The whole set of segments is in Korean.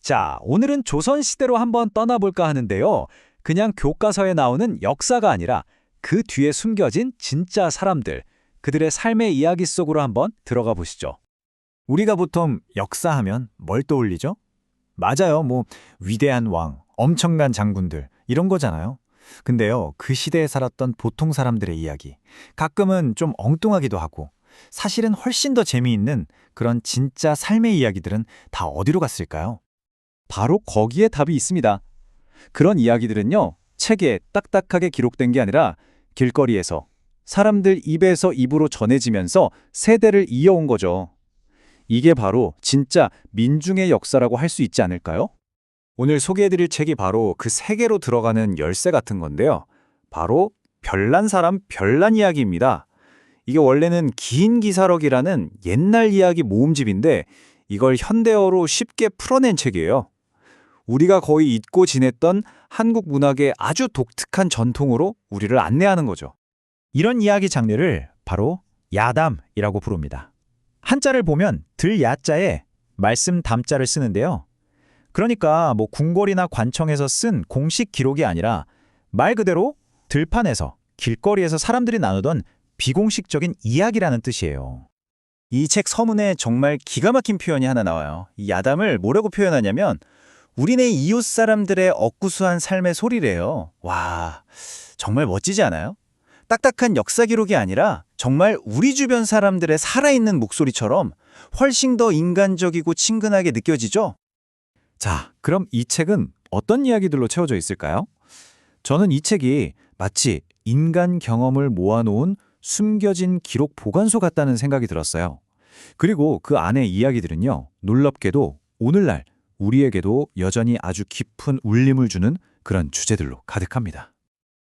자, 오늘은 조선시대로 한번 떠나볼까 하는데요. 그냥 교과서에 나오는 역사가 아니라 그 뒤에 숨겨진 진짜 사람들, 그들의 삶의 이야기 속으로 한번 들어가 보시죠. 우리가 보통 역사하면 뭘 떠올리죠? 맞아요. 뭐 위대한 왕, 엄청난 장군들 이런 거잖아요. 근데요. 그 시대에 살았던 보통 사람들의 이야기 가끔은 좀 엉뚱하기도 하고 사실은 훨씬 더 재미있는 그런 진짜 삶의 이야기들은 다 어디로 갔을까요? 바로 거기에 답이 있습니다. 그런 이야기들은요, 책에 딱딱하게 기록된 게 아니라 길거리에서 사람들 입에서 입으로 전해지면서 세대를 이어온 거죠. 이게 바로 진짜 민중의 역사라고 할 수 있지 않을까요? 오늘 소개해드릴 책이 바로 그 세계로 들어가는 열쇠 같은 건데요. 바로 별난 사람 별난 이야기입니다. 이게 원래는 긴 기사록이라는 옛날 이야기 모음집인데 이걸 현대어로 쉽게 풀어낸 책이에요. 우리가 거의 잊고 지냈던 한국 문학의 아주 독특한 전통으로 우리를 안내하는 거죠. 이런 이야기 장르를 바로 야담이라고 부릅니다. 한자를 보면 들야자에 말씀 담자를 쓰는데요. 그러니까 뭐 궁궐이나 관청에서 쓴 공식 기록이 아니라 말 그대로 들판에서 길거리에서 사람들이 나누던 비공식적인 이야기라는 뜻이에요. 이 책 서문에 정말 기가 막힌 표현이 하나 나와요. 이 야담을 뭐라고 표현하냐면 우리네 이웃 사람들의 엇구수한 삶의 소리래요. 와, 정말 멋지지 않아요? 딱딱한 역사 기록이 아니라 정말 우리 주변 사람들의 살아있는 목소리처럼 훨씬 더 인간적이고 친근하게 느껴지죠? 자, 그럼 이 책은 어떤 이야기들로 채워져 있을까요? 저는 이 책이 마치 인간 경험을 모아놓은 숨겨진 기록 보관소 같다는 생각이 들었어요. 그리고 그 안의 이야기들은요, 놀랍게도 오늘날 우리에게도 여전히 아주 깊은 울림을 주는 그런 주제들로 가득합니다.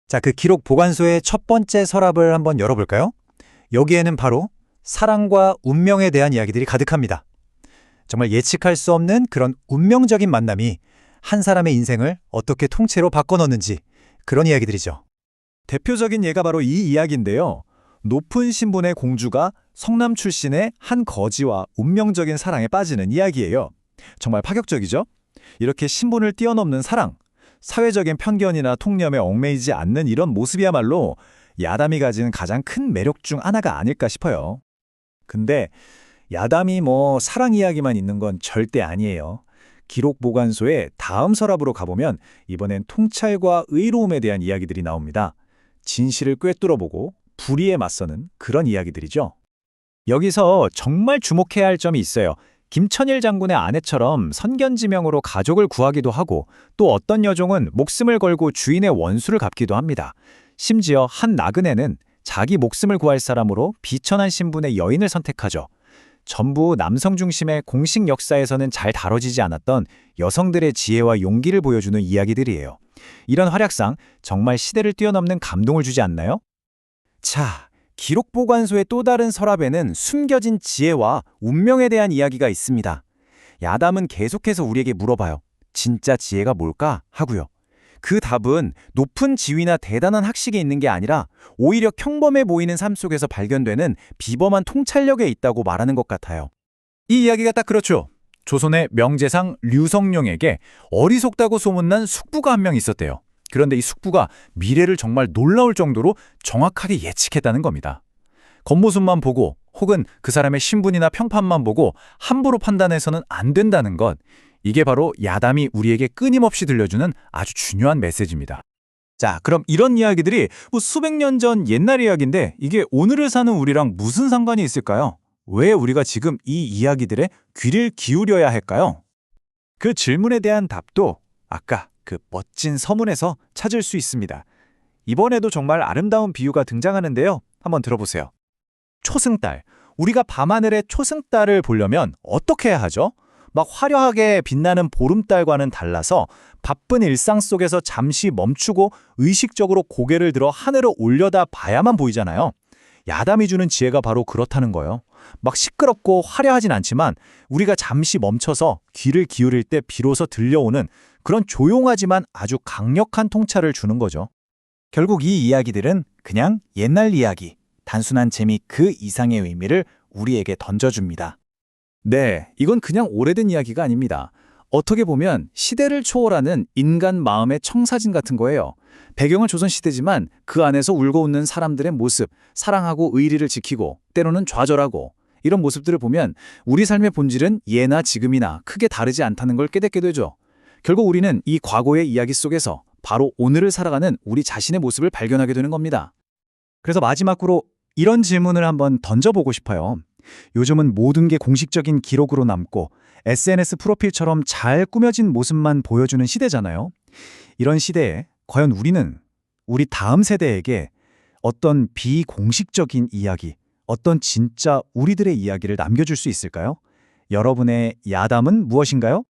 자, 그 기록 보관소의 첫 번째 서랍을 한번 열어볼까요? 여기에는 바로 사랑과 운명에 대한 이야기들이 가득합니다. 정말 예측할 수 없는 그런 운명적인 만남이 한 사람의 인생을 어떻게 통째로 바꿔놓는지 그런 이야기들이죠. 대표적인 예가 바로 이 이야기인데요. 높은 신분의 공주가 성남 출신의 한 거지와 운명적인 사랑에 빠지는 이야기예요. 정말 파격적이죠? 이렇게 신분을 뛰어넘는 사랑, 사회적인 편견이나 통념에 얽매이지 않는 이런 모습이야말로 야담이 가진 가장 큰 매력 중 하나가 아닐까 싶어요. 근데 야담이 뭐 사랑 이야기만 있는 건 절대 아니에요. 기록 보관소의 다음 서랍으로 가보면 이번엔 통찰과 의로움에 대한 이야기들이 나옵니다. 진실을 꿰뚫어보고 불의에 맞서는 그런 이야기들이죠. 여기서 정말 주목해야 할 점이 있어요. 김천일 장군의 아내처럼 선견지명으로 가족을 구하기도 하고 또 어떤 여종은 목숨을 걸고 주인의 원수를 갚기도 합니다. 심지어 한 나그네는 자기 목숨을 구할 사람으로 비천한 신분의 여인을 선택하죠. 전부 남성 중심의 공식 역사에서는 잘 다뤄지지 않았던 여성들의 지혜와 용기를 보여주는 이야기들이에요. 이런 활약상 정말 시대를 뛰어넘는 감동을 주지 않나요? 자, 기록 보관소의 또 다른 서랍에는 숨겨진 지혜와 운명에 대한 이야기가 있습니다. 야담은 계속해서 우리에게 물어봐요. 진짜 지혜가 뭘까? 하고요. 그 답은 높은 지위나 대단한 학식에 있는 게 아니라 오히려 평범해 보이는 삶 속에서 발견되는 비범한 통찰력에 있다고 말하는 것 같아요. 이 이야기가 딱 그렇죠. 조선의 명재상 류성룡에게 어리석다고 소문난 숙부가 한 명 있었대요. 그런데 이 숙부가 미래를 정말 놀라울 정도로 정확하게 예측했다는 겁니다. 겉모습만 보고 혹은 그 사람의 신분이나 평판만 보고 함부로 판단해서는 안 된다는 것. 이게 바로 야담이 우리에게 끊임없이 들려주는 아주 중요한 메시지입니다. 자, 그럼 이런 이야기들이 뭐 수백 년 전 옛날 이야기인데 이게 오늘을 사는 우리랑 무슨 상관이 있을까요? 왜 우리가 지금 이 이야기들에 귀를 기울여야 할까요? 그 질문에 대한 답도 아까 그 멋진 서문에서 찾을 수 있습니다. 이번에도 정말 아름다운 비유가 등장하는데요. 한번 들어보세요. 초승달. 우리가 밤하늘의 초승달을 보려면 어떻게 해야 하죠? 막 화려하게 빛나는 보름달과는 달라서 바쁜 일상 속에서 잠시 멈추고 의식적으로 고개를 들어 하늘을 올려다 봐야만 보이잖아요. 야담이 주는 지혜가 바로 그렇다는 거예요. 막 시끄럽고 화려하진 않지만 우리가 잠시 멈춰서 귀를 기울일 때 비로소 들려오는 그런 조용하지만 아주 강력한 통찰을 주는 거죠. 결국 이 이야기들은 그냥 옛날 이야기, 단순한 재미 그 이상의 의미를 우리에게 던져줍니다. 네, 이건 그냥 오래된 이야기가 아닙니다. 어떻게 보면 시대를 초월하는 인간 마음의 청사진 같은 거예요. 배경은 조선시대지만 그 안에서 울고 웃는 사람들의 모습, 사랑하고 의리를 지키고 때로는 좌절하고 이런 모습들을 보면 우리 삶의 본질은 예나 지금이나 크게 다르지 않다는 걸 깨닫게 되죠. 결국 우리는 이 과거의 이야기 속에서 바로 오늘을 살아가는 우리 자신의 모습을 발견하게 되는 겁니다. 그래서 마지막으로 이런 질문을 한번 던져보고 싶어요. 요즘은 모든 게 공식적인 기록으로 남고 SNS 프로필처럼 잘 꾸며진 모습만 보여주는 시대잖아요. 이런 시대에 과연 우리는 우리 다음 세대에게 어떤 비공식적인 이야기, 어떤 진짜 우리들의 이야기를 남겨줄 수 있을까요? 여러분의 야담은 무엇인가요?